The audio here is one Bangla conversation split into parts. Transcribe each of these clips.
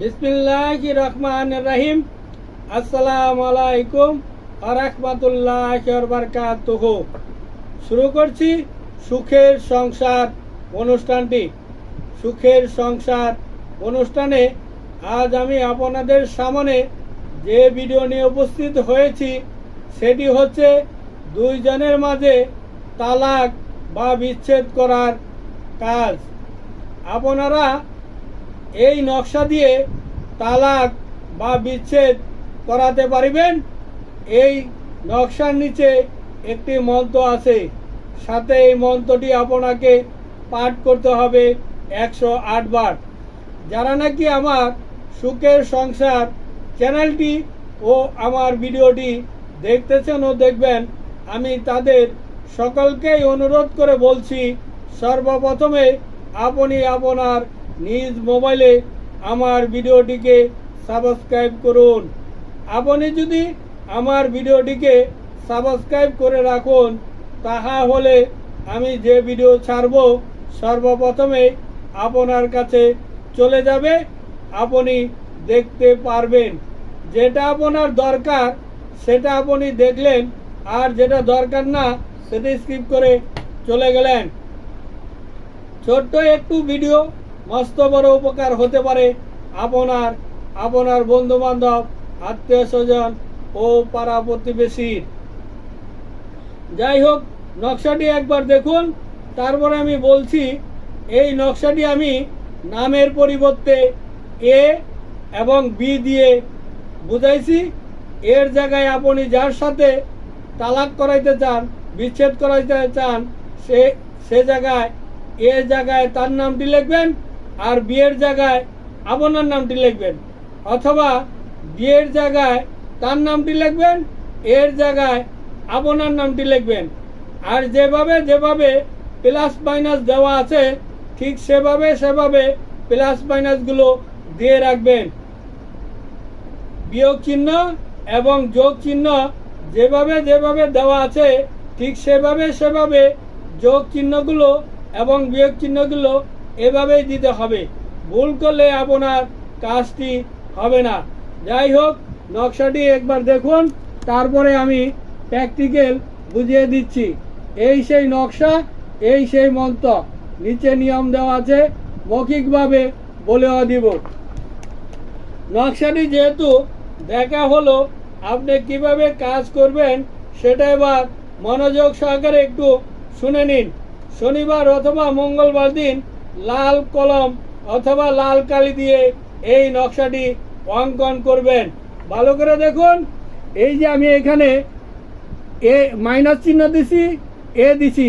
বিসমিল্লাহ রহমান রহিম আসসালামু আলাইকুম আরহামতুল্লাহ বরকাতুহ। শুরু করছি সুখের সংসার অনুষ্ঠানটি। সুখের সংসার অনুষ্ঠানে আজ আমি আপনাদের সামনে যে ভিডিও নিয়ে উপস্থিত হয়েছি, সেটি হচ্ছে দুইজনের মাঝে তালাক বা বিচ্ছেদ করার কাজ। আপনারা এই নকশা দিয়ে তালাক বা বিচ্ছেদ করাতে পারিবেন? এই নকশার নিচে একটি মন্ত্র আছে। সাথে এই মন্ত্রটি আপনাকে পাঠ করতে হবে একশো আট বার। যারা নাকি আমার সুখের সংসার চ্যানেলটি ও আমার ভিডিওটি দেখতেছেন ও দেখবেন, আমি তাদের সকলকেই অনুরোধ করে বলছি, সর্বপ্রথমে আপনি আপনার নিজ মোবাইলে আমার ভিডিওটিকে সাবস্ক্রাইব করুন। আপনি যদি আমার ভিডিওটিকে সাবস্ক্রাইব করে রাখুন, তাহা হলে আমি যে ভিডিও ছাড়ব, সর্বপ্রথমে আপনার কাছে চলে যাবে, আপনি দেখতে পারবেন। যেটা আপনার দরকার, সেটা আপনি দেখলেন, আর যেটা দরকার না, সেটা স্কিপ করে চলে গেলেন। ছোট্ট একটু ভিডিও মস্ত বড় উপকার হতে পারে আপনার আপনার বন্ধু বান্ধব আত্মীয় স্বজন ও পাড়া প্রতিবেশীর। যাই হোক, নকশাটি একবার দেখুন, তারপরে আমি বলছি, এই নকশাটি আমি নামের পরিবর্তে এ এবং বি দিয়ে বুঝাইছি। এর জায়গায় আপনি যার সাথে তালাক করাইতে চান, বিচ্ছেদ করাইতে চান, সে সে জায়গায়, এ জায়গায় তার নামটি লিখবেন। আর বিয়ের জায়গায় আপনার নামটি লিখবেন, অথবা বিয়ের জায়গায় তার নামটি লিখবেন, এর জায়গায় আপনার নামটি লিখবেন। আর যেভাবে যেভাবে প্লাস মাইনাস দেওয়া আছে, ঠিক সেভাবে সেভাবে প্লাস মাইনাসগুলো দিয়ে রাখবেন। বিয়োগ চিহ্ন এবং যোগ চিহ্ন যেভাবে যেভাবে দেওয়া আছে, ঠিক সেভাবে সেভাবে যোগ চিহ্নগুলো এবং বিয়োগ চিহ্নগুলো এভাবেই দিতে হবে। ভুল করলে আপনার কাজটি হবে না। যাই হোক, নকশাটি একবার দেখুন, তারপরে আমি প্র্যাকটিক্যাল বুঝিয়ে দিচ্ছি। এই সেই নকশা, এই সেই মন্ত্র, নিচে নিয়ম দেওয়া আছে, মৌখিকভাবে বলেও দিব। নকশাটি যেহেতু দেখা হলো, আপনি কীভাবে কাজ করবেন সেটা এবার মনোযোগ সহকারে একটু শুনে নিন। শনিবার অথবা মঙ্গলবার দিন লাল কলম অথবা লাল কালি দিয়ে এই নকশাটি অঙ্কন করবেন। ভালো করে দেখুন, এই যে আমি এখানে এ মাইনাস চিহ্ন দিছি, এ দিছি।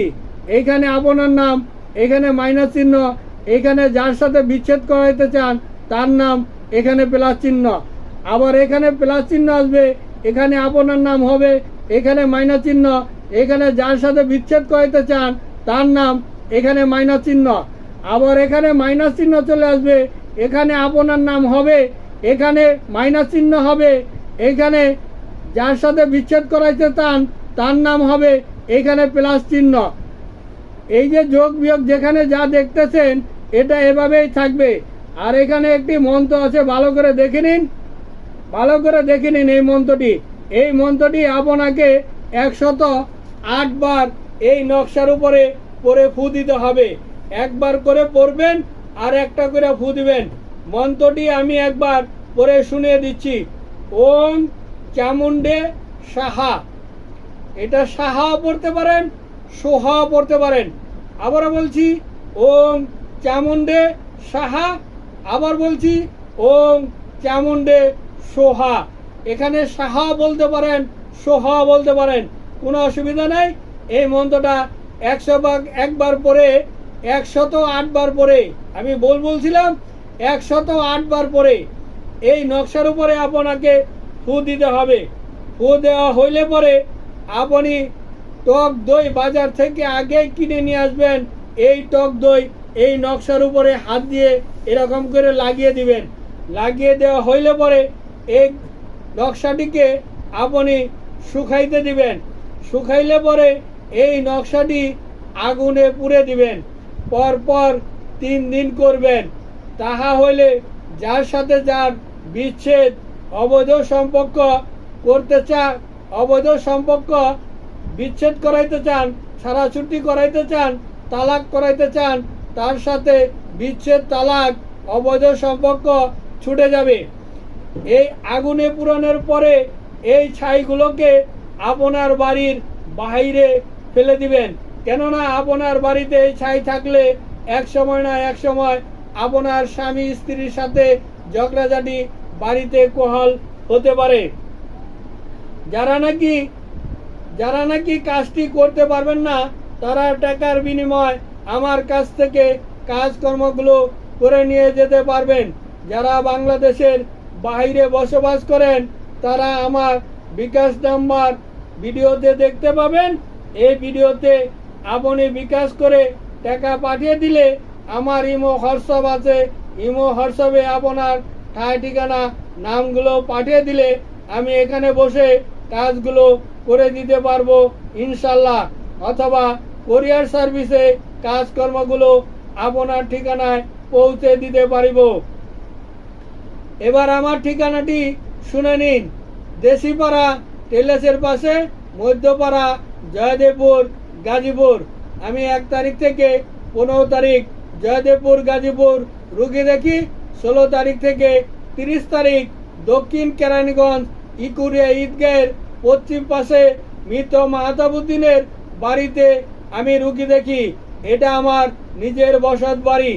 এইখানে আপনার নাম, এখানে মাইনাস চিহ্ন, এখানে যার সাথে বিচ্ছেদ করাইতে চান, তার নাম, এখানে প্লাস চিহ্ন। আবার এখানে প্লাস চিহ্ন আসবে, এখানে আপনার নাম হবে, এখানে মাইনাস চিহ্ন, এখানে যার সাথে বিচ্ছেদ করাইতে চান, তার নাম, এখানে মাইনাস চিহ্ন। আবার এখানে মাইনাস চিহ্ন চলে আসবে। এখানে আপনার নাম হবে, এখানে মাইনাস চিহ্ন হবে, এখানে যার সাথে বিচ্ছেদ করাইতে চান, তার নাম হবে, এখানে প্লাস চিহ্ন। এই যে যোগ বিয়োগ যেখানে যা দেখতেছেন, এটা এভাবেই থাকবে। আর এখানে একটি মন্ত্র আছে, ভালো করে দেখে নিন। ভালো করে দেখে নিন এই মন্ত্রটি। এই মন্ত্রটি আপনাকে একশত আটবার এই নকশার উপরে পরে ফু দিতে হবে। একবার করে পড়বেন আর একটা করে ফু দিবেন। মন্ত্রটি আমি একবার পরে শুনিয়ে দিচ্ছি। ওম চামুন্ডে সাহা। এটা সাহাও পড়তে পারেন সোহাও পড়তে পারেন। আবারও বলছি, ওম চামুন্ডে সাহা। আবার বলছি, ওম চামুন্ডে সোহা। এখানে সাহা বলতে পারেন, সোহা বলতে পারেন। কোনো অসুবিধা নাই। এই মন্ত্রটা একশো ভাগ একবার পরে একশত আটবার পরে, আমি বল বলছিলাম, একশত আটবার পরে, এই নকশার উপরে আপনাকে ফু দিতে হবে। ফু দেওয়া হইলে পরে আপনি টক দই বাজার থেকে আগে কিনে নিয়ে আসবেন, এই টক দই এই নকশার উপরে হাত দিয়ে এরকম করে লাগিয়ে দিবেন। লাগিয়ে দেওয়া হইলে পরে এই নকশাটিকে আপনি শুকাইতে দিবেন। শুকাইলে পরে এই নকশাটি আগুনে পুড়ে দিবেন। পর পর তিন দিন করবেন। তাহা হইলে যার সাথে যার বিচ্ছেদ, অবৈধ সম্পর্ক করতে চান, অবৈধ সম্পর্ক বিচ্ছেদ করাইতে চান, ছাড়াছুটি করাইতে চান, তালাক করাইতে চান, তার সাথে বিচ্ছেদ, তালাক, অবৈধ সম্পর্ক ছুটে যাবে। এই আগুনে পুরানোর পরে এই ছাইগুলোকে আপনার বাড়ির বাইরে ফেলে দিবেন। কেননা আপনার বাড়িতে ছাই থাকলে এক সময় না এক সময় আপনার স্বামী স্ত্রীর সাথে ঝগড়াঝাটি বাড়িতে কোহল হতে পারে। যারা নাকি যারা নাকি কাজটি করতে পারবেন না, তারা টাকার বিনিময় আমার কাছ থেকে কাজকর্মগুলো করে নিয়ে যেতে পারবেন। যারা বাংলাদেশের বাইরে বসবাস করেন, তারা আমার বিকাশ নাম্বার ভিডিওতে দেখতে পাবেন। এই ভিডিওতে আপনি বিকাশ করে টাকা পাঠিয়ে দিলে আমার ইমো হোয়াটসঅ্যাপ আছে। ইমো হোয়াটসঅ্যাপে আপনার ঠায় ঠিকানা, নামগুলো পাঠিয়ে দিলে, আমি এখানে বসে কাজগুলো করে দিতে পারব ইনশাল্লাহ অথবা কোরিয়ার সার্ভিসে কাজকর্মগুলো আপনার ঠিকানায় পৌঁছে দিতে পারিব। এবার আমার ঠিকানাটি শুনে নিন। দেশিপাড়া, টেলেসের পাশে মধ্যপাড়া, জয়দেবপুর গাজীপুর। আমি এক তারিখ থেকে পনেরো তারিখ জয়দেবপুর, গাজীপুর। রুগী দেখি ষোলো তারিখ থেকে তিরিশ তারিখ দক্ষিণ কেরানীগঞ্জ, ইকুরিয়া ঈদগাহের পশ্চিম পাশে মৃত মাহতাবুদ্দিনের বাড়িতে আমি রুগী দেখি। এটা আমার নিজের বসত বাড়ি।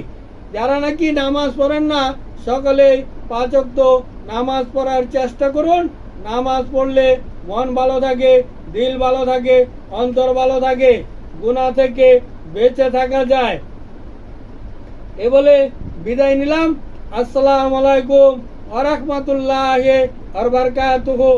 যারা নাকি নামাজ পড়েন না, সকলেই পাঁচক্ত নামাজ পড়ার চেষ্টা করুন। নামাজ পড়লে মন ভালো থাকে দিল ভালো থাকে, অন্তর ভালো থাকে, গুণা থেকে বেঁচে থাকা যায়। এ বলে বিদায় নিলাম। আসসালামু আলাইকুম আ রহমতুল্লাহ আর বারকাতুহু।